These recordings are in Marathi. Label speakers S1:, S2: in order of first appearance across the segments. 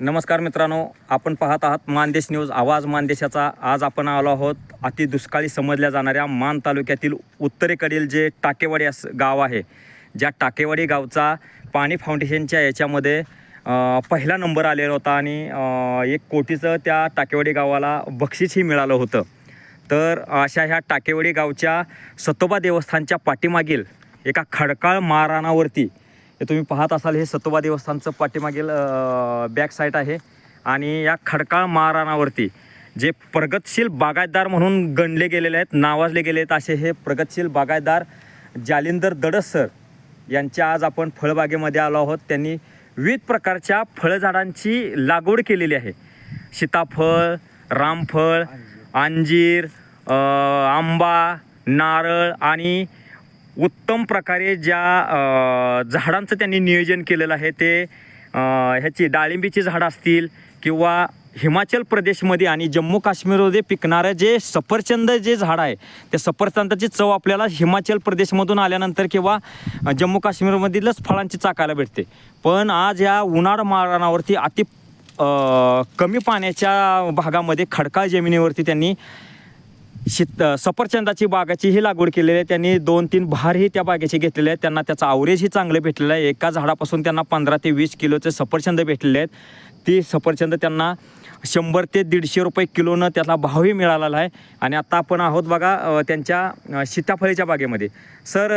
S1: नमस्कार मित्रांनो आपण पाहत आहात मानदेश न्यूज आवाज मानदेशाचा. आज आपण आलो आहोत अति दुष्काळी समजल्या जाणाऱ्या मान तालुक्यातील उत्तरेकडील जे टाकेवाडी अस गाव आहे. ज्या टाकेवाडी गावचा पाणी फाउंडेशनच्या याच्यामध्ये पहिला नंबर आलेला होता आणि एक कोटीचं त्या टाकेवाडी गावाला बक्षीसही मिळालं होतं. तर अशा ह्या टाकेवाडी गावच्या सतोबा देवस्थानच्या पाठीमागील एका खडकाळ माराणावरती हे तुम्ही पाहत असाल हे सतोबा देवस्थानचं पाठीमागील बॅक साईट आहे. आणि या खडकाळ महाराणावरती जे प्रगतशील बागायतदार म्हणून गणले गेलेले आहेत नावाजले गेले आहेत असे हे प्रगतशील बागायतदार जालिंदर दडस सर यांच्या आज आपण फळबागेमध्ये आलो आहोत. त्यांनी विविध प्रकारच्या फळझाडांची लागवड केलेली आहे. सीताफळ रामफळ अंजीर आंबा नारळ आणि उत्तम प्रकारे ज्या झाडांचं त्यांनी नियोजन केलेलं आहे ते ह्याची डाळिंबीची झाडं असतील किंवा हिमाचल प्रदेशमध्ये आणि जम्मू काश्मीरमध्ये पिकणारं जे सफरचंद जे झाड आहे त्या सफरचंदाची चव आपल्याला हिमाचल प्रदेशमधून आल्यानंतर किंवा जम्मू काश्मीरमधीलच फळांची चाकायला भेटते. पण आज या उन्हाळ मारणावरती अति कमी पाण्याच्या भागामध्ये खडकाळ जमिनीवरती त्यांनी शित सफरचंदाची बागाची ही लागवड केलेली आहे. त्यांनी दोन तीन बहारही त्या बागेचे घेतलेले आहेत. त्यांना त्याचं आवरेजही चांगलं भेटलेलं आहे. एका झाडापासून त्यांना पंधरा ते वीस किलोचे सफरचंद भेटलेले आहेत. ती सफरचंद त्यांना शंभर ते दीडशे रुपये किलोनं त्याला भावही मिळालेला आहे. आणि आत्ता आपण आहोत बघा त्यांच्या सीताफळीच्या बागेमध्ये. सर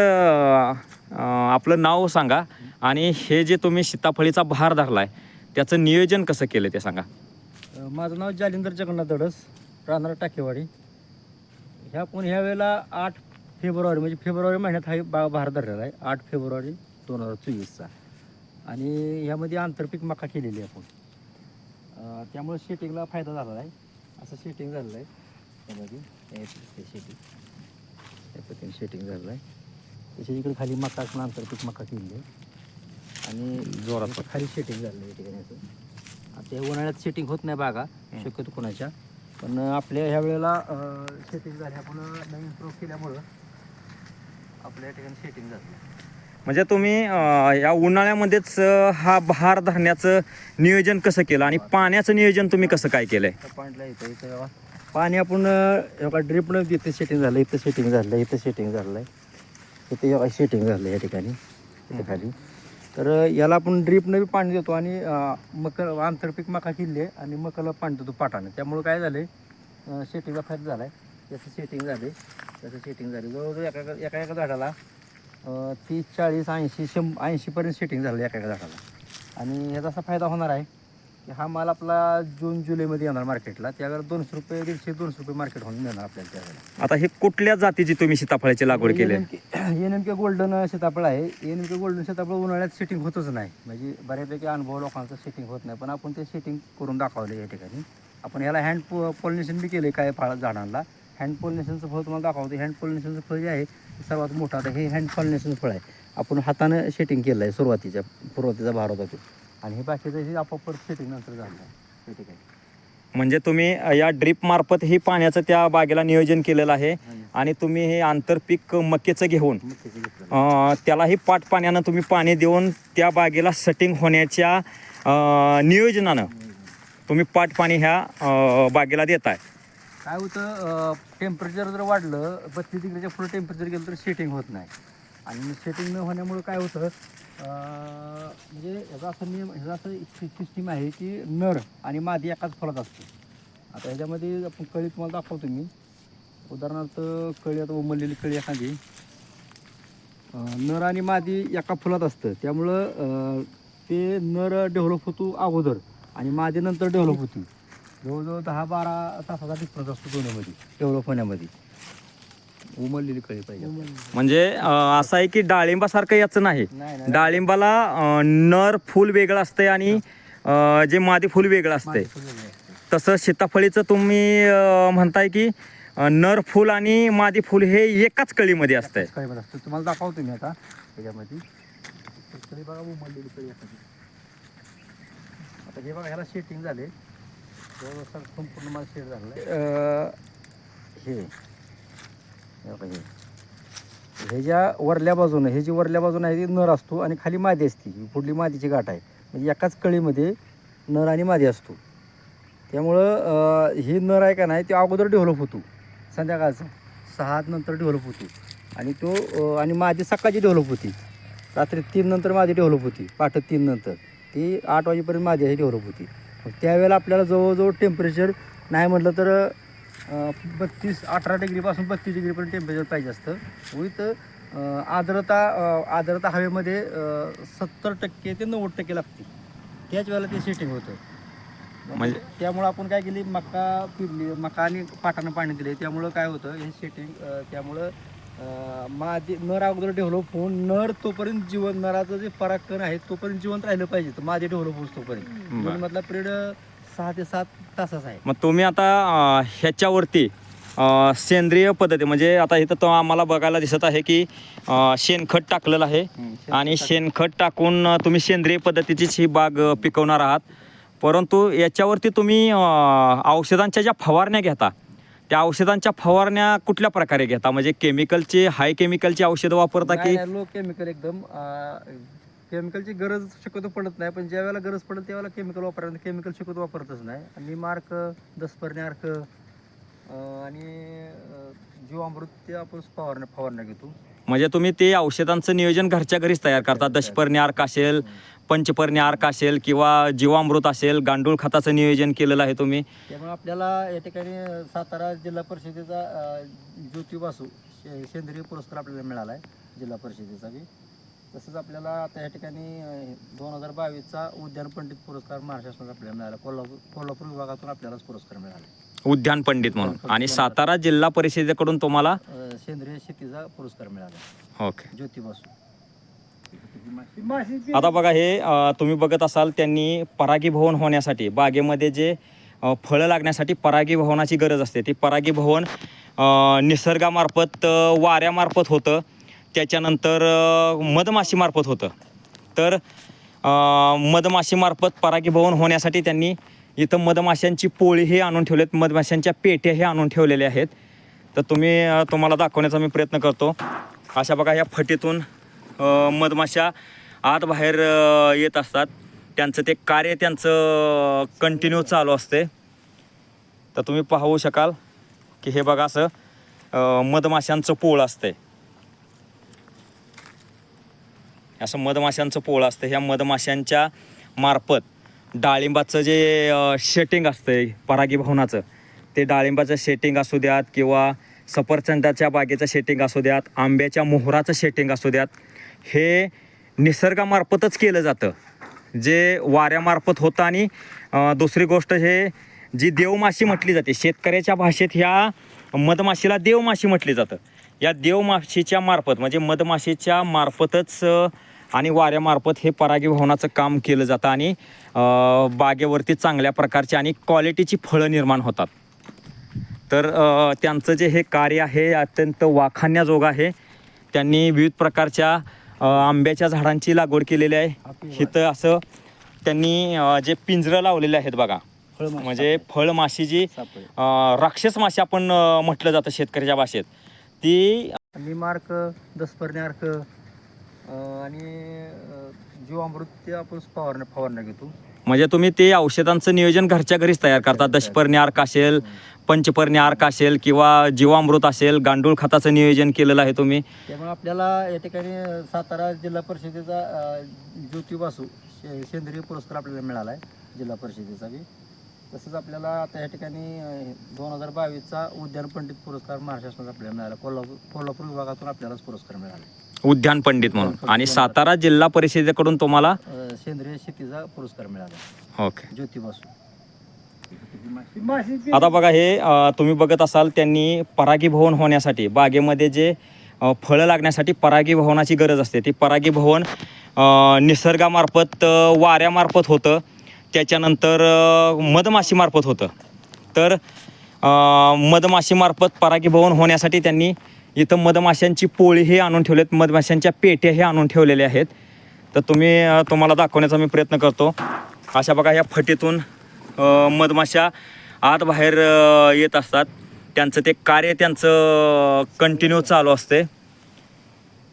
S1: आपलं नाव सांगा आणि हे जे तुम्ही सीताफळीचा बहार धरला आहे त्याचं नियोजन कसं केलं ते सांगा.
S2: माझं नाव जालिंदर जगन्नाथ दडस राहणार टाकेवाडी. ह्या पण ह्या वेळेला आठ फेब्रुवारी म्हणजे फेब्रुवारी महिन्यात हा बा बहार धरलेला आहे. आठ फेब्रुवारी दोन हजार चोवीसचा. आणि ह्यामध्ये आंतरपीक मका केलेली आहे आपण. त्यामुळे शेटिंगला फायदा झालेला आहे. असं शेटिंग झालेलं आहे. त्यामध्ये शेटिंग. त्या पद्धतीने शेटिंग झालेलं आहे. त्याच्या इकडे खाली मका पण आंतरपीक मका केलेली आहे. आणि
S1: जोरात.
S2: खाली शेटिंग झालं आहे. या ठिकाणी असं. आता उन्हाळ्यात सेटिंग होत नाही बागा. शक्यतो कोणाच्या. पण आपल्या ह्या वेळेला सेटिंग झाली. आपण नवीन प्रयोग केल्यामुळं आपल्या ठिकाणी सेटिंग झालं.
S1: म्हणजे तुम्ही अं, या उन्हाळ्यामध्येच अं, हा बहार धरण्याचं नियोजन कसं केलं? आणि पाण्याचं नियोजन तुम्ही कसं काय केलंय?
S2: पॉईंटला येतं इथं पाणी आपण एका ड्रिपनं इथं सेटिंग झालं इथं सेटिंग झालं इथं सेटिंग झालं. आहे इथे सेटिंग झालं या ठिकाणी इथं खाली. तर याला आपण ड्रीपनं बी पाणी देतो आणि मकर मक आंतरपीक मका किल्ले आणि मकाला पाणी देतो पाटानं. त्यामुळं काय झालं आहे सेटिंगला फायदा झाला आहे त्याचं सेटिंग झाले त्याचं सेटिंग झाले जवळजवळ एका एका- एका झाडाला तीस चाळीस ऐंशी शंभ ऐंशीपर्यंत सेटिंग झालं एका एका झाडाला. आणि ह्याचा असा फायदा होणार आहे की हा माल आपला जून जुलैमध्ये येणार मार्केटला. त्यावेळेला दोनशे रुपये दीडशे दोनशे रुपये मार्केट होऊन मिळणार आपल्याला त्यावेळेला.
S1: आता हे कुठल्या जातीची तुम्ही सीताफळाची लागवड केली? आहे?
S2: हे नेमके गोल्डन सीताफळ आहे. हे नेमके गोल्डन सीताफळ उन्हाळ्यात सेटिंग होतच नाही. म्हणजे बऱ्यापैकी अनुभव लोकांचं सेटिंग होत नाही. पण आपण ते सेटिंग करून दाखवलं या ठिकाणी. आपण याला हँड पो पॉलिनेशन बी केलं काय फळ झाडांना. हँड पॉलिनेशनचं फळ तुम्हाला दाखवतो. हँड पॉलिनेशनचं फळ जे आहे ते सर्वात मोठं आता हे हँड पॉलिनेशनचं फळ आहे. आपण हातानं सेटिंग केलं आहे सुरुवातीच्या सुरुवातीचा भार होता तो आणि हे बाकीचं हे आपोआप सेटिंग नंतर झालं. आहे.
S1: म्हणजे तुम्ही या ड्रीप मार्फत हे पाण्याचं त्या बागेला नियोजन केलेलं आहे आणि तुम्ही हे आंतरपीक मक्याचं घेऊन त्यालाही पाट पाण्यानं तुम्ही पाणी देऊन त्या बागेला सेटिंग होण्याच्या अं, नियोजनानं तुम्ही पाट पाणी ह्या बागेला देताय.
S2: काय होतं टेम्परेचर जर वाढलं बत्तीस डिग्रीच्या पुढे टेम्परेचर गेलं तर सेटिंग होत नाही. आणि सेटिंग न होण्यामुळं काय होतं म्हणजे ह्याचा असं नियम ह्याचा असं सिस्टीम आहे की नर आणि मादी एकाच फळात असतो. आता ह्याच्यामध्ये आपण कळी तुम्हाला दाखवतो मी. उदाहरणार्थ कळी आता उमललेली कळी एखादी नर आणि मादी एका फुलात असतं. त्यामुळं ते नर डेव्हलप होतो अगोदर आणि मादी नंतर डेव्हलप होती. जवळजवळ दहा बारा तासाचा डिफरन्स असतो दोन्हीमध्ये डेव्हलप होण्यामध्ये. उमललेली कळी पाहिजे
S1: म्हणजे अं, असं आहे की डाळिंबासारखं याचं नाही.
S2: नाही नाही
S1: डाळिंबाला अं, नर फूल वेगळं असतंय आणि अं, जे मादी फूल वेगळं असतंय. तसं सीताफळीचं तुम्ही अं, म्हणताय की अं, नर फूल आणि मादी फूल हे एकाच कळीमध्ये असतंय.
S2: असतं तुम्हाला दाखवतो मी आता त्याच्यामध्ये. कळी बघा उमललेली कळी आता. हे बघा ह्याला शेटिंग झाले संपूर्ण मला शेड अं, हे. हे हे ज्या वरल्या बाजूनं हे जी वरल्या बाजूनं आहे ती नर असतो आणि खाली मादी असते. ही पुढली मादीची गाठ आहे. म्हणजे एकाच कळीमध्ये नर आणि मादी असतो. त्यामुळं ही नर आहे का नाही ते अगोदर डेव्हलप होतो. संध्याकाळचा. सहा नंतर डेव्हलप होतो. आणि तो आणि मादी सकाळची डेव्हलप होती. रात्री तीन नंतर मादी डेव्हलप होती. पाठ तीन नंतर. ती आठ वाजेपर्यंत मादी आहे डेव्हलप होती. मग त्यावेळेला आपल्याला जवळजवळ टेम्परेचर नाही म्हटलं तर बत्तीस अठरा डिग्रीपासून बत्तीस डिग्रीपर्यंत टेम्परेचर पाहिजे असतं. विथ आर्द्रता आर्द्रता हवेमध्ये सत्तर टक्के ते नव्वद टक्के लागते. त्याच वेळेला ते सेटिंग होतं.
S1: म्हणजे-
S2: त्यामुळं आपण काय केली मका पिरली मका आणि पाटानं पाणी दिले त्यामुळं काय होतं हे सेटिंग त्यामुळं मादी नर अगोदर डेव्हलप होऊन नर तोपर्यंत जीवन नराचं जे परागकण आहे तोपर्यंत जिवंत राहिलं पाहिजे. तर माझे डेव्हलप होऊस तोपर्यंत. मधला पिरियड सहा ते सात तासाचा आहे.
S1: मग तुम्ही आता अं, ह्याच्यावरती अं, सेंद्रिय पद्धती म्हणजे आता इथं तो आम्हाला बघायला दिसत आहे की अं, शेणखत टाकलेलं आहे आणि शेणखत टाकून अं, तुम्ही सेंद्रिय पद्धतीचीच ही बाग अं, पिकवणार आहात. परंतु याच्यावरती तुम्ही अं, औषधांच्या ज्या फवारण्या घेता त्या औषधांच्या फवारण्या कुठल्या प्रकारे घेता? म्हणजे केमिकलची हाय केमिकलची औषधं वापरता की
S2: लो केमिकल एकदम केमिकलची गरज शक्यतो पडत नाही पण ज्या वेळेला गरज पडेल त्यावेळेला केमिकल वापरायचं केमिकल शक्यतो वापरतच नाही. आणि मार्क दसपर्णी अर्क आणि जीवामृत ते आपण फवारण्या फवारण्या घेतो.
S1: म्हणजे तुम्ही ते औषधांचं नियोजन घरच्या घरीच तयार करता. दशपर्णी अर्क असेल पंचपर्णी अर्क असेल किंवा जीवामृत असेल गांडूळ खताचं नियोजन केलेलं आहे तुम्ही?
S2: त्यामुळे आपल्याला या ठिकाणी सातारा जिल्हा परिषदेचा अं, ज्योती बासू शे- सेंद्रिय पुरस्कार आपल्याला मिळाला आहे जिल्हा परिषदेचा बी. तसंच आपल्याला आता या ठिकाणी दोन हजार बावीसचा उद्यान पंडित पुरस्कार महाराष्ट्रात आपल्याला मिळाला. कोल्हापूर कोल्हापूर विभागातून आपल्यालाच पुरस्कार मिळाला.
S1: उद्यान पंडित म्हणून. आणि सातारा जिल्हा परिषदेकडून तुम्हाला?
S2: सेंद्रिय शेतीचा पुरस्कार मिळाला.
S1: ओके.
S2: ज्योती बासू
S1: आता बघा हे तुम्ही बघत असाल त्यांनी परागीभवन होण्यासाठी बागेमध्ये जे फळं लागण्यासाठी परागीभवनाची गरज असते. ती परागीभवन निसर्गामार्फत वाऱ्यामार्फत होतं. त्याच्यानंतर मधमाशीमार्फत होतं. तर मधमाशीमार्फत परागीभवन होण्यासाठी त्यांनी इथं मधमाशांची पोळी हे आणून ठेवलेत मधमाशांच्या पेट्या हे आणून ठेवलेल्या आहेत. तर तुम्ही तुम्हाला दाखवण्याचा मी प्रयत्न करतो. अशा बघा या फटीतून मधमाशा आत बाहेर येत असतात. त्यांचं ते कार्य त्यांचं कंटिन्यू चालू असते. तर तुम्ही पाहू शकाल की हे बघा असं मधमाशांचं पोळ आहे असं मधमाशांचं पोळ असतं. ह्या मधमाशांच्या मार्फत डाळिंबाचं जे शेटिंग असतं परागीभवनाचं ते डाळिंबाचं शेटिंग असू द्यात किंवा सफरचंदाच्या बागेचं शेटिंग असू द्यात आंब्याच्या मोहराचं शेटिंग असू द्यात हे निसर्गामार्फतच केलं जातं. जे वाऱ्यामार्फत होतं आणि दुसरी गोष्ट हे जी देवमाशी म्हटली जाते शेतकऱ्याच्या भाषेत ह्या मधमाशीला देवमाशी म्हटली जातं. या देवमाशीच्या मार्फत म्हणजे मधमाशीच्या मार्फतच आणि वाऱ्यामार्फत हे परागीभवनाचं काम केलं जातं आणि बागेवरती चांगल्या प्रकारची आणि क्वालिटीची फळं निर्माण होतात. तर त्यांचं जे हे कार्य आहे अत्यंत वाखाणण्याजोगं आहे. त्यांनी विविध प्रकारच्या आंब्याच्या झाडांची लागवड केलेली आहे. इथं असं त्यांनी जे पिंजरं लावलेले आहेत बघा म्हणजे फळमाशी जी राक्षस माशी आपण म्हटलं जातं शेतकऱ्याच्या भाषेत. ती
S2: आणि मार्क दसपर्णी अर्क आणि जीवामृत ते आपण फवारण्या फवारण्या घेतो.
S1: म्हणजे तुम्ही ते औषधांचं नियोजन घरच्या घरीच तयार करता. दशपर्णी अर्क असेल पंचपर्णी अर्क असेल किंवा जीवामृत असेल गांडूळ खताचं नियोजन केलेलं आहे तुम्ही?
S2: त्यामुळे आपल्याला या ठिकाणी सातारा जिल्हा परिषदेचा अं, ज्योती बासू शे- सेंद्रिय पुरस्कार आपल्याला मिळाला आहे जिल्हा परिषदेचा बी. तसंच आपल्याला आता या ठिकाणी दोन हजार बावीसचा उद्यान पंडित पुरस्कार महाराष्ट्रात आपल्याला मिळाला. कोल्हापूर कोल्हापूर विभागातून आपल्यालाच पुरस्कार मिळाला
S1: उद्यान पंडित म्हणून. आणि सातारा जिल्हा परिषदेकडून तुम्हाला?
S2: अं, सेंद्रिय शेतीचा पुरस्कार मिळाला.
S1: ओके.
S2: ज्योती बासू
S1: आता बघा हे अ, तुम्ही बघत असाल त्यांनी परागीभवन होण्यासाठी बागेमध्ये जे अ, फळं लागण्यासाठी परागीभवनाची गरज असते. ती परागीभवन अ, निसर्गामार्फत अ, वाऱ्यामार्फत होतं. त्याच्यानंतर अ, मधमाशीमार्फत होतं. तर अ, मधमाशीमार्फत परागीभवन होण्यासाठी त्यांनी इथं मधमाशांची पोळी हे आणून ठेवलेत मधमाशांच्या पेट्या हे आणून ठेवलेल्या आहेत. तर तुम्ही तुम्हाला दाखवण्याचा मी प्रयत्न करतो. अशा बघा या फटीतून मधमाशा आत बाहेर येत असतात. त्यांचं ते कार्य त्यांचं कंटिन्यू चालू असते.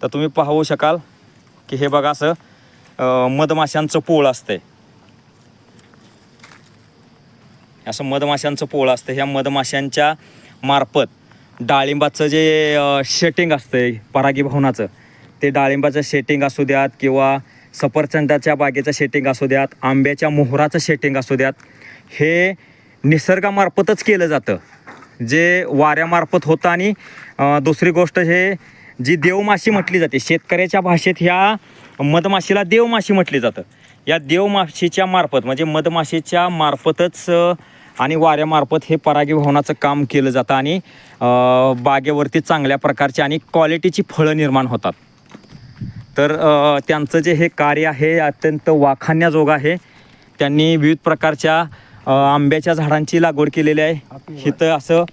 S1: तर तुम्ही पाहू शकाल की हे बघा असं मधमाशांचं पोळ असते. असं मधमाशांचं पोळ असतं. ह्या मधमाशांच्या मार्फत डाळिंबाचं जे शेटिंग असतं परागीभवनाचं ते डाळिंबाचं शेटिंग असू द्यात किंवा सफरचंदाच्या बागेचं शेटिंग असू द्यात आंब्याच्या मोहराचं शेटिंग असू द्यात हे निसर्गामार्फतच केलं जातं. जे वाऱ्यामार्फत होतं आणि दुसरी गोष्ट हे जी देवमाशी म्हटली जाते शेतकऱ्याच्या भाषेत ह्या मधमाशीला देवमाशी म्हटली जातं. या देवमाशीच्या मार्फत म्हणजे मधमाशीच्या मार्फतच आणि वाऱ्यामार्फत हे परागीभवनाचं काम केलं जातं आणि बागेवरती चांगल्या प्रकारची आणि क्वालिटीची फळं निर्माण होतात. तर त्यांचं जे हे कार्य आहे अत्यंत वाखाणण्याजोगं आहे. त्यांनी विविध प्रकारच्या आंब्याच्या झाडांची लागवड केलेली आहे. इथं असं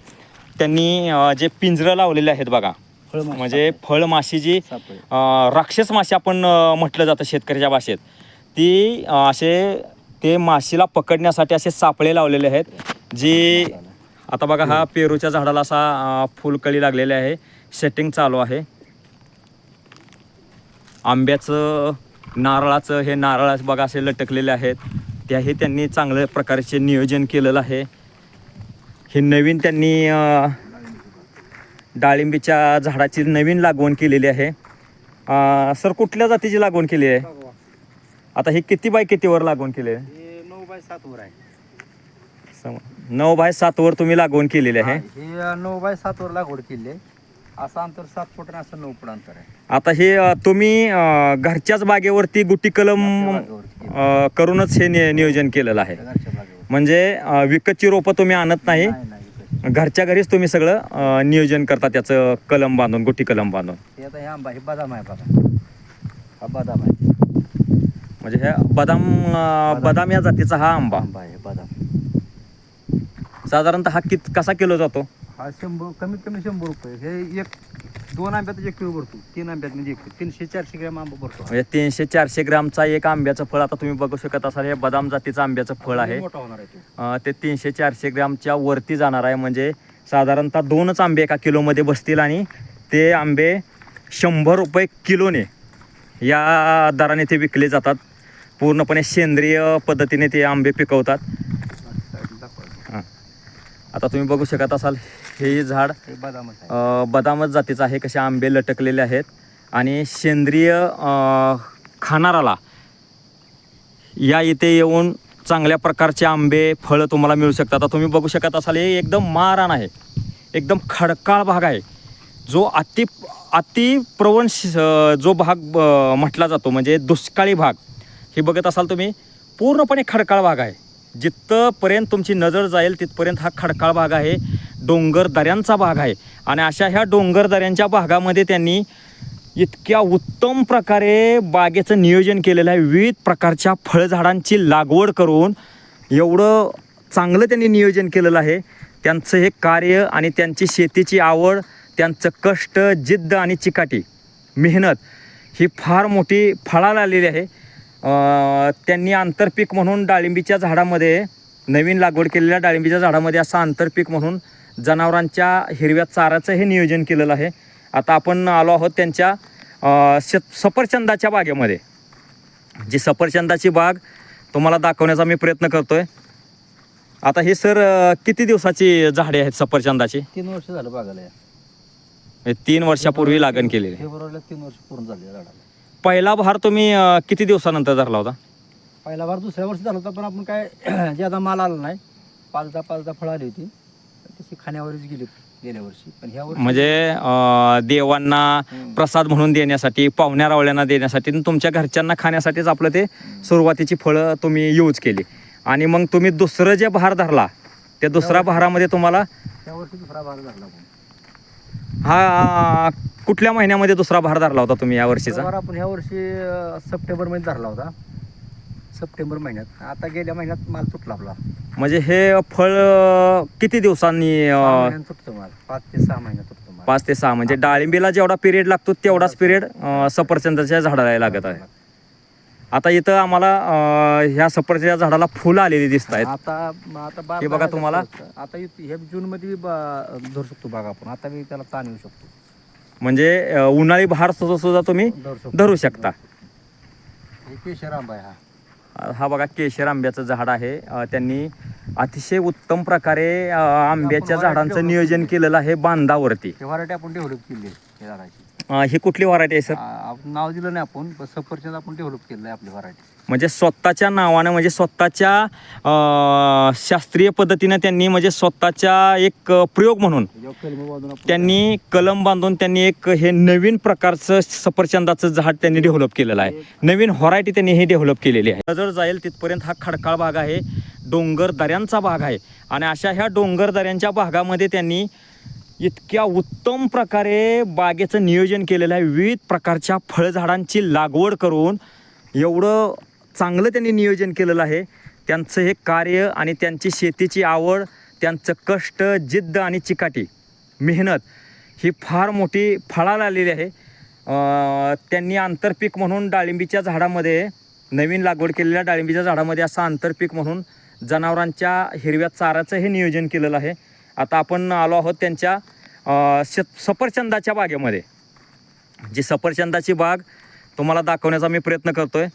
S1: त्यांनी जे पिंजरं लावलेले आहेत बघा. म्हणजे फळमाशी जी राक्षस माशी आपण म्हटलं जातं शेतकऱ्याच्या भाषेत. ती असे ते माशीला पकडण्यासाठी असे सापळे लावलेले आहेत जी आता बघा हा पेरूच्या झाडाला असा फुलकळी लागलेली आहे. सेटिंग चालू आहे. आंब्याचं नारळाचं हे नारळाचं बघा असे लटकलेले आहेत. त्याही त्यांनी चांगल्या प्रकारचे नियोजन केलेलं आहे. हे नवीन त्यांनी डाळिंबीच्या झाडाची नवीन लागवण केलेली आहे. सर कुठल्या जातीची लागवण केली आहे? आता हे किती बाय कितीवर लागवण केली?
S2: हे नऊ बाय सात वर आहे.
S1: सम- नऊ बाय सातवर तुम्ही लागवण केलेली आहे.
S2: हे नऊ बाय सात वर लागवड केली आहे. असं अंतर सात फूट आणि असं नऊ फूट अंतर आहे.
S1: आता हे अ, तुम्ही अ, घरच्याच बागेवरती गुटी कलम
S2: घरच्या बागेवरती केलं.
S1: अ, करूनच हे नि- नियोजन केलेलं आहे.
S2: घरच्या बागेवर
S1: म्हणजे अ, विकतची रोपं तुम्ही आणत नाही.
S2: नाही नाही विकत.
S1: घरच्या घरीच तुम्ही सगळं अ, नियोजन करता त्याचं कलम बांधून गुटी कलम बांधून.
S2: हे आता हे आंबा हे बदाम आहे बघा. हा बदाम आहे.
S1: म्हणजे ह्या बदाम अ, बदाम. या जातीचा हा आंबा.
S2: आंबा आहे बदाम.
S1: साधारणतः हा कित कसा किलो जातो?
S2: हा शंभर कमीत कमी शंभर रुपये. हे एक दोन आंब्यात एक किलो भरतो. तीन आंब्यात म्हणजे एक. तीनशे चारशे ग्रॅम आंबा भरतो.
S1: म्हणजे तीनशे चारशे ग्रामचा एक आंब्याचं फळ आता तुम्ही बघू शकत असाल. हे बदाम जातीचं आंब्याचं फळ आहे.
S2: मोठा होणार आहे तो.
S1: अ, ते तीनशे चारशे ग्रामच्या वरती जाणार आहे. म्हणजे साधारणतः दोनच आंबे एका किलोमध्ये बसतील आणि ते आंबे शंभर रुपये किलोने या दराने ते विकले जातात. पूर्णपणे सेंद्रिय पद्धतीने ते आंबे पिकवतात. हां. आता तुम्ही बघू शकत असाल हे झाड
S2: बदामच
S1: जातीचं आहे कसे आंबे लटकलेले आहेत. आणि सेंद्रिय खाणाराला या इथे येऊन चांगल्या प्रकारचे आंबे फळं तुम्हाला मिळू शकतात. आता तुम्ही बघू शकत असाल हे एकदम मारान आहे. एकदम खडकाळ भाग आहे. जो अति अति प्रवण श- अ, जो भाग म्हटला जातो म्हणजे दुष्काळी भाग. हे बघत असाल तुम्ही पूर्णपणे खडकाळ भाग आहे. जिथपर्यंत तुमची नजर जाईल तिथपर्यंत हा खडकाळ भाग आहे. डोंगर दऱ्यांचा भाग आहे. आणि अशा ह्या डोंगर दऱ्यांच्या भागामध्ये त्यांनी इतक्या उत्तम प्रकारे बागेचं नियोजन केलेलं आहे. विविध प्रकारच्या फळझाडांची लागवड करून एवढं चांगलं त्यांनी नियोजन केलेलं आहे. त्यांचं हे कार्य आणि त्यांची शेतीची आवड त्यांचं कष्ट जिद्द आणि चिकाटी मेहनत ही फार मोठी फळाला आलेली आहे. त्यांनी आंतरपीक म्हणून डाळिंबीच्या झाडामध्ये नवीन लागवड केलेल्या डाळिंबीच्या झाडामध्ये असं आंतरपीक म्हणून जनावरांच्या हिरव्या चाराचं हे नियोजन केलेलं आहे. आता आपण आलो आहोत त्यांच्या श सफरचंदाच्या बागेमध्ये. जी सफरचंदाची बाग तुम्हाला दाखवण्याचा मी प्रयत्न करतोय. आता हे सर किती दिवसाची झाडे आहेत सफरचंदाची?
S2: तीन वर्ष झालं बागाला.
S1: हे तीन वर्षापूर्वी लागण केलेली आहे.
S2: फेब्रुवारीला तीन वर्ष पूर्ण झाले झाडाला.
S1: पहिला भार तुम्ही अं, किती दिवसानंतर धरला होता?
S2: पहिला बार दुसऱ्या वर्षी झाला होता पण आपण काय ज्यादा माल आला नाही पाचदा पाचदा फळं आली होती. तशी खाण्यावरच गेली गेल्या वर्षी. पण ह्या वर्षी
S1: म्हणजे अं, देवांना
S2: हम्म.
S1: प्रसाद म्हणून देण्यासाठी पाहुण्या रावळ्यांना देण्यासाठी आणि तुमच्या घरच्यांना खाण्यासाठीच आपलं ते सुरुवातीची फळं तुम्ही यूज केली. आणि मग तुम्ही दुसरं जे भार धरला त्या दुसऱ्या भारामध्ये तुम्हाला
S2: त्या वर्षी दुसरा झाला आपण.
S1: हा कुठल्या महिन्यामध्ये दुसरा भार धरला होता तुम्ही या वर्षीचा?
S2: आपण ह्या वर्षी अं, सप्टेंबरमध्ये धरला होता. सप्टेंबर महिन्यात. आता गेल्या महिन्यात माल तुटला आपला.
S1: म्हणजे हे फळ अं, किती दिवसांनी
S2: सहा
S1: अं,
S2: महिन्यात तुटतो माल. पाच ते सहा महिन्यात तुटतो माल.
S1: पाच ते सहा. म्हणजे डाळिंबीला जेवढा पिरियड लागतो तेवढाच पिरियड सफरचंदाच्या झाडाला लागत आहे. आता इथं आम्हाला अं, ह्या सफरचंदाच्या झाडाला फुलं आलेली दिसत आहेत.
S2: आता
S1: हे बघा तुम्हाला.
S2: आता इथं- ह्या जून मध्ये धरू शकतो बाग आपण. आता मी त्याला ताण येऊ शकतो.
S1: म्हणजे अं, उन्हाळी बहार सुद्धा सुद्धा तुम्ही
S2: धरू शकतो.
S1: धरू शकता.
S2: हे केशर आंबा आहे हा.
S1: हा बघा केशर आंब्याचं झाड आहे. अं, त्यांनी अतिशय उत्तम प्रकारे अ, आंब्याच्या झाडांचं नियोजन
S2: केली.
S1: केलेलं आहे बांधावरती.
S2: हे व्हरायटी आपण डेव्हलप केली आहे या झाडाची.
S1: अ, ही कुठली व्हरायटी आहे सर
S2: आ- नाव दिलं नाही आपण पण सफरचंद आपण डेव्हलप केलं आहे आपली व्हरायटी
S1: म्हणजे स्वतःच्या नावानं म्हणजे स्वतःच्या अ, शास्त्रीय पद्धतीनं त्यांनी म्हणजे स्वतःच्या एक अ, प्रयोग म्हणून त्यांनी कलम बांधून त्यांनी एक हे नवीन प्रकारचं सफरचंदाचं झाड त्यांनी डेव्हलप केलेलं आहे. नवीन व्हरायटी त्यांनी हे डेव्हलप केलेली आहे. जर जाईल तिथपर्यंत हा खडकाळ भाग आहे डोंगर दऱ्यांचा भाग आहे. आणि अशा ह्या डोंगर दऱ्यांच्या भागामध्ये त्यांनी इतक्या उत्तम प्रकारे बागेचं नियोजन केलेलं आहे. विविध प्रकारच्या फळझाडांची लागवड करून एवढं चांगलं त्यांनी नियोजन केलेलं आहे. त्यांचं हे कार्य आणि त्यांची शेतीची आवड त्यांचं कष्ट जिद्द आणि चिकाटी मेहनत ही फार मोठी फळाला आलेली आहे. त्यांनी आंतरपीक म्हणून डाळिंबीच्या झाडामध्ये नवीन लागवड केलेल्या डाळिंबीच्या झाडामध्ये असं आंतरपीक म्हणून जनावरांच्या हिरव्या चाराचं हे नियोजन केलेलं आहे. आता आपण आलो आहोत त्यांच्या सफरचंदाच्या बागेमध्ये. जी सफरचंदाची बाग तुम्हाला दाखवण्याचा मी प्रयत्न करतोय.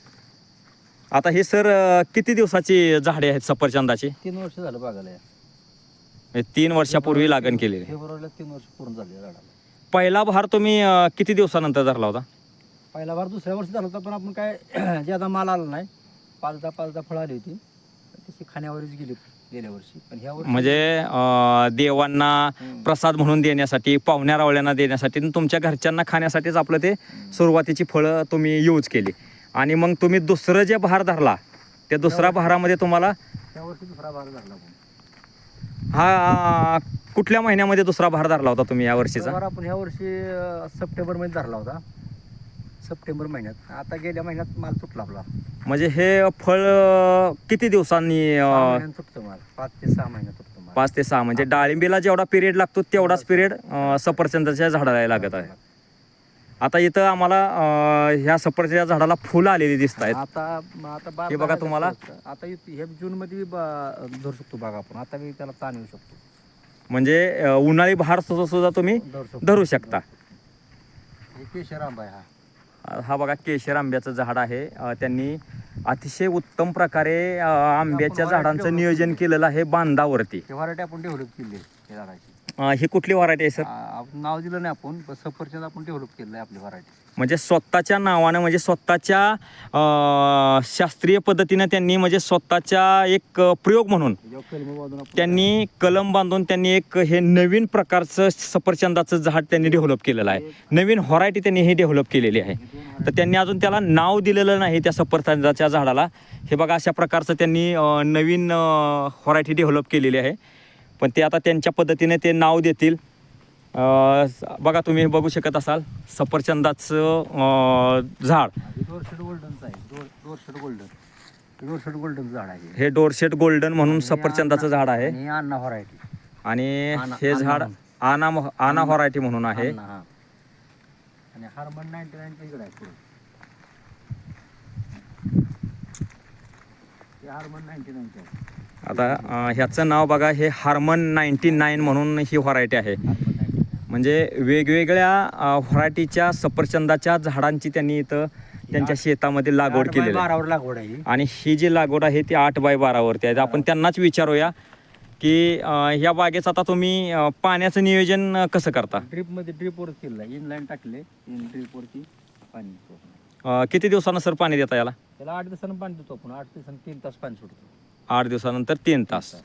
S1: आता हे सर किती दिवसाची झाडे आहेत सफरचंदाची?
S2: तीन वर्ष झालं.
S1: हे तीन वर्षापूर्वी लागण केलेली. आहे.
S2: फेब्रुवारीला तीन वर्ष पूर्ण झाले झाडाला.
S1: पहिला भार तुम्ही किती दिवसानंतर धरला होता?
S2: पहिला बार दुसऱ्या वर्षी झाला होता पण आपण काय ज्यादा माल आला नाही पाचदा पाचदा फळं आली होती. तशी खाण्यावरच गेली. गेल्या वर्षी. पण ह्या वर्षी
S1: म्हणजे अं, देवांना. प्रसाद म्हणून देण्यासाठी पाहुण्या रावळ्यांना देण्यासाठी आणि तुमच्या घरच्यांना खाण्यासाठीच आपलं ते सुरुवातीची फळं तुम्ही यूज केली. आणि मग तुम्ही दुसरं जे भार धरला त्या दुसऱ्या भारामध्ये तुम्हाला
S2: त्या वर्षी दुसरा
S1: हा कुठल्या महिन्यामध्ये दुसरा भार धरला होता तुम्ही या वर्षीचा?
S2: आपण ह्या वर्षी सप्टेंबरमध्ये धरला होता. सप्टेंबर महिन्यात. आता गेल्या महिन्यात माल तुटला आपला.
S1: म्हणजे हे फळ अं, किती दिवसांनी
S2: सहा
S1: अं,
S2: महिन्यात तुटतो माल. पाच ते सहा महिन्यात तुटतो माल.
S1: पाच ते सहा म्हणजे डाळिंबीला जेवढा पिरियड लागतो तेवढाच पिरियड सफरचंदाच्या झाडाला लागत आहे. आता इथं आम्हाला अं, ह्या सफरचंदाच्या झाडाला फुलं आलेली दिसत आहेत.
S2: आता
S1: हे बघा तुम्हाला.
S2: आता ह्या जून मध्ये धरू शकतो बाग आपण. आता मी त्याला ताण येऊ शकतो.
S1: म्हणजे अं, उन्हाळी बहार सुद्धा सुद्धा तुम्ही
S2: धरू शकतो.
S1: धरू शकता.
S2: हे केशर आंबा आहे हा.
S1: हा बघा केशर आंब्याचं झाड आहे. त्यांनी अतिशय उत्तम प्रकारे आंब्याच्या झाडांचं नियोजन. केलेलं आहे बांधावरती.
S2: हे व्हरायटी आपण डेव्हलप केली आहे या झाडाची.
S1: अं, ही कुठली व्हरायटी आहे सर
S2: आ- नाव दिलं नाही आपण पण सफरचंद आपण डेव्हलप केलं आहे आपली व्हरायटी
S1: म्हणजे स्वतःच्या नावानं म्हणजे स्वतःच्या अं, शास्त्रीय पद्धतीनं त्यांनी म्हणजे स्वतःच्या एक अं, प्रयोग म्हणून त्यांनी कलम बांधून त्यांनी एक हे नवीन प्रकारचं सफरचंदाचं झाड त्यांनी डेव्हलप केलेलं आहे. नवीन व्हरायटी त्यांनी हे डेव्हलप केलेली आहे. तर त्यांनी अजून त्याला नाव दिलेलं नाही त्या सफरचंदाच्या झाडाला. हे बघा अशा प्रकारचं त्यांनी अं, नवीन व्हरायटी डेव्हलप केलेली आहे. पण ते आता त्यांच्या पद्धतीने ते नाव देतील. बघा तुम्ही हे बघू शकत असाल सफरचंदाचं झाड.
S2: गोल्डन आहे.
S1: हे डोरशेट गोल्डन म्हणून सफरचंदाचं झाड आहे.
S2: आणि
S1: हे झाड. आना आना व्हरायटी म्हणून आहे.
S2: हार्मन नाईन्टी नाईन
S1: आता ह्याचं नाव बघा हे हार्मन नाईन्टी नाईन म्हणून ही व्हरायटी आहे. म्हणजे वेगवेगळ्या व्हरायटीच्या सफरचंदाच्या झाडांची त्यांनी इथं त्यांच्या शेतामध्ये लागवड केलेली आहे.
S2: बारावर लागवड आहे.
S1: आणि ही जी लागवड आहे ती आठ बाय बारावरती आहे. आपण त्यांनाच विचारूया की ह्या बागेचं आता तुम्ही पाण्याचं नियोजन कसं करता?
S2: ड्रीपमध्ये ड्रीप वर केलं आहे इन लाईन टाकले इन ड्रीप वरती पाणी
S1: किती दिवसानं सर पाणी देता याला?
S2: त्याला आठ दिवसानं पाणी देतो आपण. आठ दिवसानं तीन तास पाणी सोडतो.
S1: आठ दिवसानंतर तीन तास.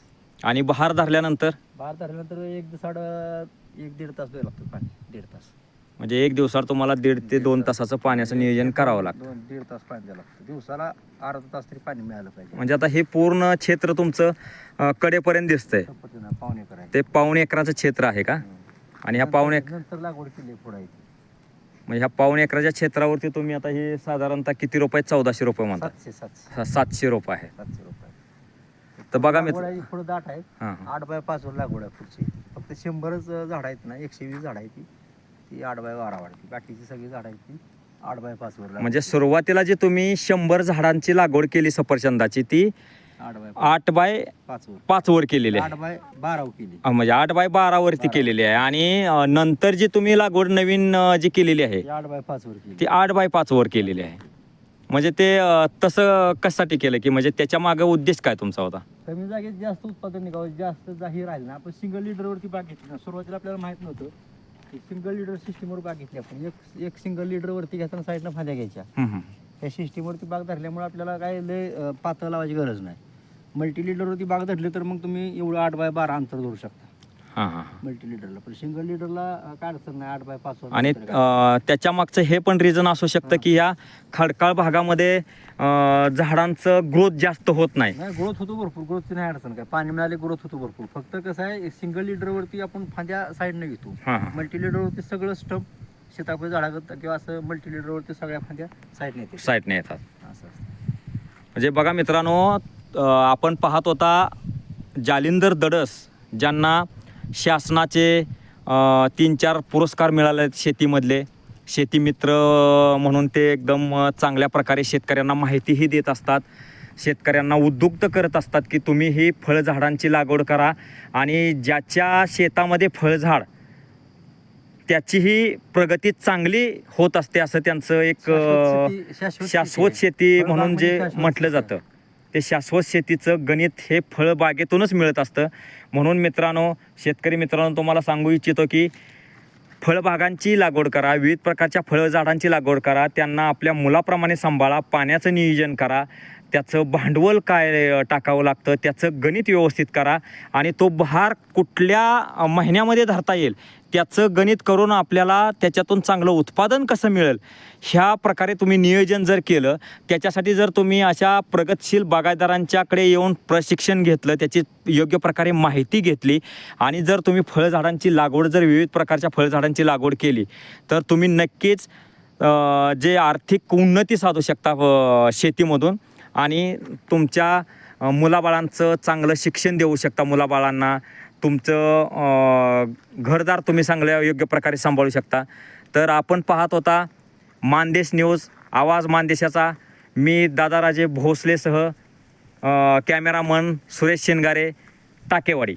S1: आणि बहार धरल्यानंतर?
S2: बाहेर धरल्यानंतर एक साड एक दीड तास द्यावं लागतं पाणी दीड तास.
S1: म्हणजे एक दिवसात तुम्हाला दीड ते दोन तासाचं पाण्याचं नियोजन करावं लागतं.
S2: दोन दीड तास पाणी द्यावं लागतं. दिवसाला अर्धा तास तरी पाणी मिळालं पाहिजे.
S1: म्हणजे आता हे पूर्ण क्षेत्र तुमचं अं, कडेपर्यंत दिसतंय.
S2: पद्धतीनं पाहुणे करायचे
S1: ते पावणे एकराचं क्षेत्र आहे का? आणि ह्या पावणे
S2: नंतर लागवड केली पुढे
S1: म्हणजे ह्या पावणे एकराच्या क्षेत्रावरती तुम्ही आता हे साधारणतः किती रुपये? चौदाशे रुपये म्हणता.
S2: सातशे सातशे.
S1: सा- सातशे रुपये आहे.
S2: सातशे रुपये.
S1: तर बघा
S2: लागवड
S1: मित्र
S2: आहे, पुढं दाट आहे
S1: हां.
S2: आठ बाय पाच वर लागवड आहे पुढची. फक्त शंभरच झाड आहेत ना एकशे वीस झाड आहे ती. ती आठ बाय बारा वाढती. बाकीची सगळी झाड आहेत ती. आठ बाय पाच वर लागवड.
S1: म्हणजे सुरुवातीला जी तुम्ही शंभर झाडांची लागवड केली सफरचंदाची ती
S2: आठ बाय
S1: आठ बाय
S2: पाच वर.
S1: पाच वर केलेली आहे.
S2: आठ बाय बारा वर केली.
S1: अं, म्हणजे आठ बाय बारा वरती केलेली आहे. आणि अं, नंतर जी तुम्ही लागवड नवीन अं, जी केलेली आहे
S2: ती आठ बाय पाच वर केली.
S1: ती आठ बाय पाच वर केलेली आहे. म्हणजे ते अ, तसं कशासाठी केलं की म्हणजे त्याच्यामागे उद्देश काय तुमचा होता?
S2: कमी जागेत जास्त उत्पादन निघावं जास्त जाहीर राहील ना आपण सिंगल लिडरवरती बाग घेतली ना सुरुवातीला आपल्याला माहीत नव्हतं की सिंगल लिडर सिस्टीमवर बाग घेतली आपण. एक एक सिंगल लिडरवरती घेताना साईडनं फांद्या घ्यायच्या.
S1: हम्म, हम्म.
S2: त्या सिस्टीमवरती बाग धरल्यामुळे आपल्याला काय लय अं, पातळ लावायची गरज नाही. मल्टी लिडरवरती बाग धरली तर मग तुम्ही एवढं आठ बाय बारा अंतर धरू शकता.
S1: हां हां
S2: मल्टी लिडरला पण सिंगल लिडरला अं, काय अडचण नाही आठ बाय पाच वर
S1: आणि
S2: अंतर काय.
S1: अ, त्याच्या मागचं हे पण रिझन असू शकतं की ह्या खडकाळ भागामध्ये अ, झाडांचं ग्रोथ जास्त होत नाही.
S2: नाही ग्रोथ होतो भरपूर. ग्रोथची नाही अडचण काय. पाणी मिळाले ग्रोथ होतो भरपूर. फक्त कसं आहे सिंगल लिडरवरती आपण फांद्या साईडनं घेतो.
S1: हां हां.
S2: मल्टी लिडरवरती सगळं स्टंप सीताफळ झाडागत किंवा असं मल्टी लिडरवरती सगळ्या फांद्या साईडने येते
S1: साईडने येतात.
S2: असं असतं.
S1: म्हणजे बघा मित्रांनो अ, आपण पाहत होता जालिंदर दडस ज्यांना शासनाचे तीन चार पुरस्कार मिळाले आहेत शेतीमधले शेतीमित्र म्हणून ते एकदम चांगल्या प्रकारे शेतकऱ्यांना माहितीही देत असतात शेतकऱ्यांना उद्युक्त करत असतात की तुम्ही ही फळझाडांची लागवड करा आणि ज्याच्या शेतामध्ये फळझाड त्याचीही प्रगती चांगली होत असते असं त्यांचं एक
S2: शाश्वत शेती-.
S1: म्हणून जे
S2: म्हणजे शाश्वत
S1: म्हटलं. जातं ते शाश्वत शेतीचं गणित हे फळबागेतूनच मिळत असतं. म्हणून मित्रांनो शेतकरी मित्रांनो तुम्हाला सांगू इच्छितो की फळबागांची लागवड करा विविध प्रकारच्या फळझाडांची लागवड करा त्यांना आपल्या मुलाप्रमाणे सांभाळा पाण्याचं नियोजन करा. त्याचं भांडवल काय टाकावं लागतं त्याचं गणित व्यवस्थित करा आणि तो भार कुठल्या महिन्यामध्ये धरता येईल त्याचं गणित करून आपल्याला त्याच्यातून चांगलं उत्पादन कसं मिळेल ह्या प्रकारे तुम्ही नियोजन जर केलं त्याच्यासाठी जर तुम्ही अशा प्रगतशील बागायतदारांच्याकडे येऊन प्रशिक्षण घेतलं त्याची योग्य प्रकारे माहिती घेतली आणि जर तुम्ही फळझाडांची लागवड जर विविध प्रकारच्या फळझाडांची लागवड केली तर तुम्ही नक्कीच जे आर्थिक उन्नती साधू शकता शेतीमधून आणि तुमच्या मुलाबाळांचं चांगलं शिक्षण देऊ शकता मुलाबाळांना. तुमचं घरदार तुम्ही चांगल्या योग्य प्रकारे सांभाळू शकता. तर आपण पाहत होता मानदेश न्यूज आवाज मानदेशाचा. मी दादाराजे भोसलेसह कॅमेरामन सुरेश शिंगारे टाकेवाडी.